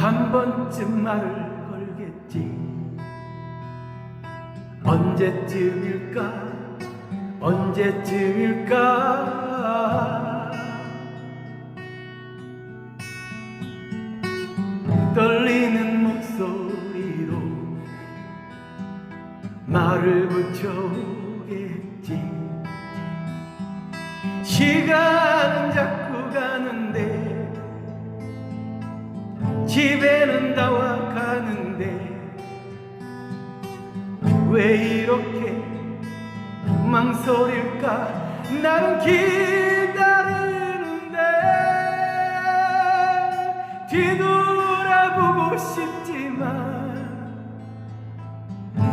한 번쯤 말을 걸겠지. 언제쯤일까? 언제쯤일까? 떨리는 목소리로 말을 붙여오겠지. 시간은 자 집에는 다와 가는데 왜 이렇게 망설일까? 나는 기다리는데 뒤돌아보고 싶지만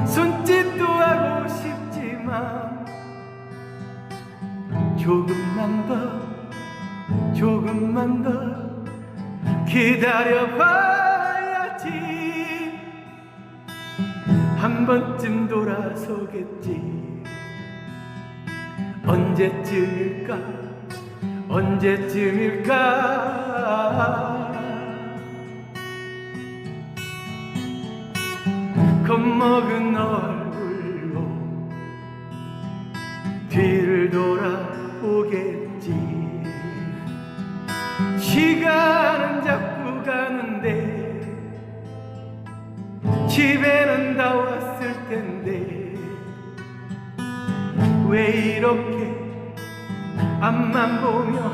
손짓도 하고 싶지만 조금만 더 조금만 더 기다려봐야지. 한 번쯤 돌아서겠지. 언제쯤일까? 언제쯤일까? 겁먹은 얼굴로 뒤를 돌아보겠지. 시간 집에는 다 왔을 텐데 왜 이렇게 앞만 보며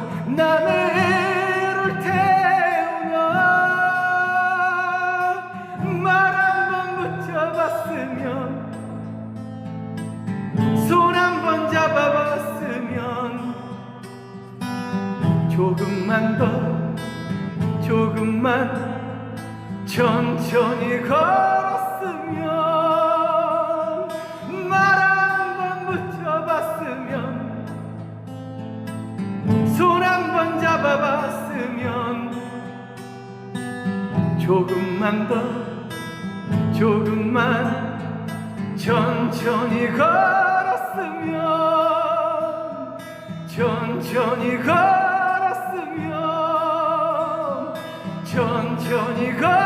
애를 태우나 말한번 붙여봤으면 손 한번 잡아봤으면 조금만 더 조금만 천천히 걸었으면 말한번 붙여봤으면 손 한 번 잡아봤으면 조금만 더 조금만 천천히 걸었으면 천천히 걸었으면 천천히 걸